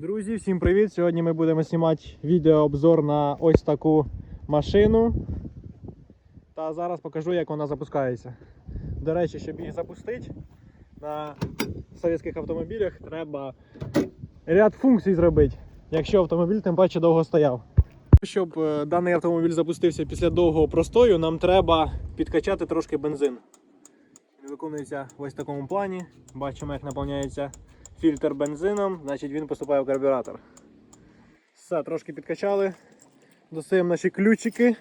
Друзі, всім привіт! Сьогодні ми будемо знімати відеообзор на ось таку машину. Та зараз покажу, як вона запускається. До речі, щоб її запустити на совєтських автомобілях, треба ряд функцій зробити, якщо автомобіль тим паче довго стояв. Щоб е, даний автомобіль запустився після довгого простою, нам треба підкачати трошки бензин. Він виконується в ось такому плані. Бачимо, як наповняється фільтр бензином, значить він поступає в карбюратор. Все, трошки підкачали. Достаємо наші ключики.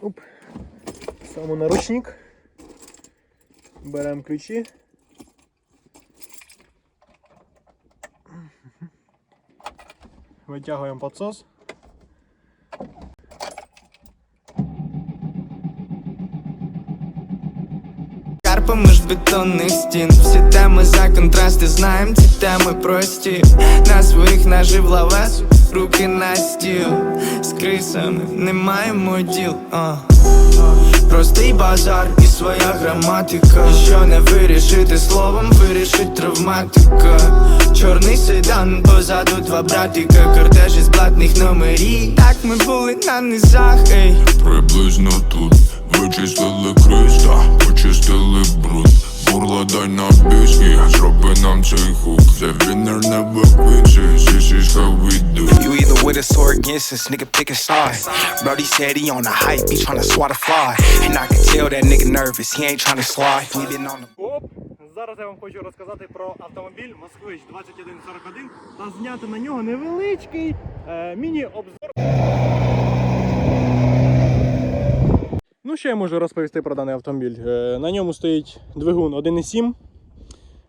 Оп. Саме наручник. Беремо ключі. Витягуємо підсос. Карпами ж бетонних стін. Всі теми за контрасти знаєм, ці теми прості. На своїх нажив лавес, руки на стіл. З крисами не маємо діл а. Простий базар і своя граматика. Що не вирішити словом, вирішить травматика. Чорний седан, позаду два братика. Кортеж із блатних номерів. Так ми були на низах, ей. Приблизно тут. Вичистили криста, почистили дай на біски, зроби нам цей хук. Quits, this is how we do. You either with us or against us, nigga, pick a side. Brody said he on the hype, he tryna swat a fly. And I can tell that nigga nervous, he ain't tryna slide. We been on the Оп! Зараз я вам хочу розказати про автомобіль Москвич 2141 та зняти на нього невеличкий е, міні-обзор. Ну, що я можу розповісти про даний автомобіль? Е, на ньому стоїть двигун 1.7,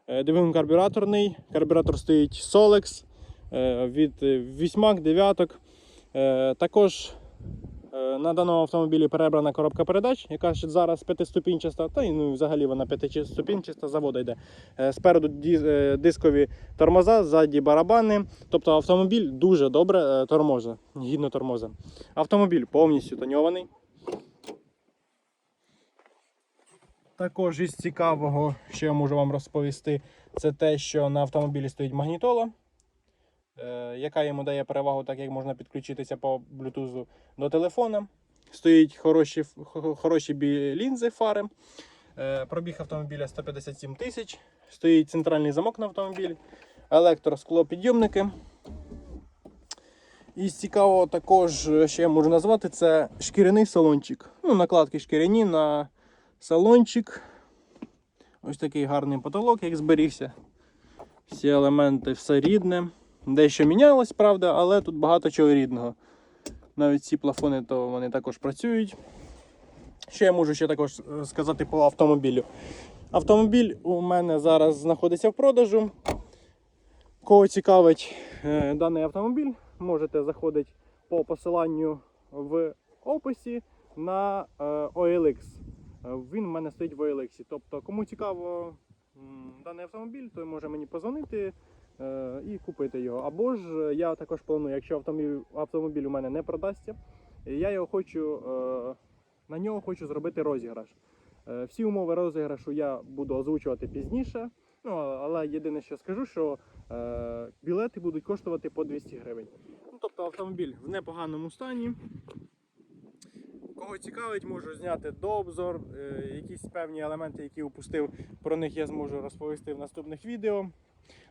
е, двигун карбюраторний, карбюратор стоїть Solex е, від вісьмак, дев'яток. Е, також На даному автомобілі перебрана коробка передач, яка ще зараз п'ятиступінчаста, та ну, взагалі вона п'ятиступінчаста завода йде. Спереду дискові тормоза, ззаді барабани. Тобто автомобіль дуже добре тормозить, гідно тормозить. Автомобіль повністю тоньований. Також із цікавого, що я можу вам розповісти, це те, що на автомобілі стоїть магнітола, е, яка йому дає перевагу, так як можна підключитися по Bluetooth до телефона. Стоїть хороші, хороші лінзи фари. Е, Пробіг автомобіля 157 тисяч. Стоїть центральний замок на автомобілі, електросклопідйомники. І з цікавого також, е, що я можу назвати, це шкіряний салончик. Ну, накладки шкіряні на салончик. Ось такий гарний потолок, як зберігся. Всі елементи все рідне. Дещо мінялось, правда, але тут багато чого рідного. Навіть ці плафони, то вони також працюють. Що я можу ще також е, сказати по автомобілю? Автомобіль у мене зараз знаходиться в продажу. Кого цікавить е, даний автомобіль, можете заходити по посиланню в описі на е, OLX. Він в мене стоїть в OLX. Тобто, кому цікаво даний автомобіль, той може мені позвонити е, і купити його. Або ж е, я також планую, якщо автомобіль, у мене не продасться, я його хочу, е, на нього хочу зробити розіграш. Всі умови розіграшу я буду озвучувати пізніше. Ну, але єдине, що скажу, що білети будуть коштувати по 200 гривень. Ну, тобто автомобіль в непоганому стані. Кого цікавить, можу зняти дообзор, е, якісь певні елементи, які упустив, про них я зможу розповісти в наступних відео.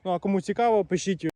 Ну а кому цікаво, пишіть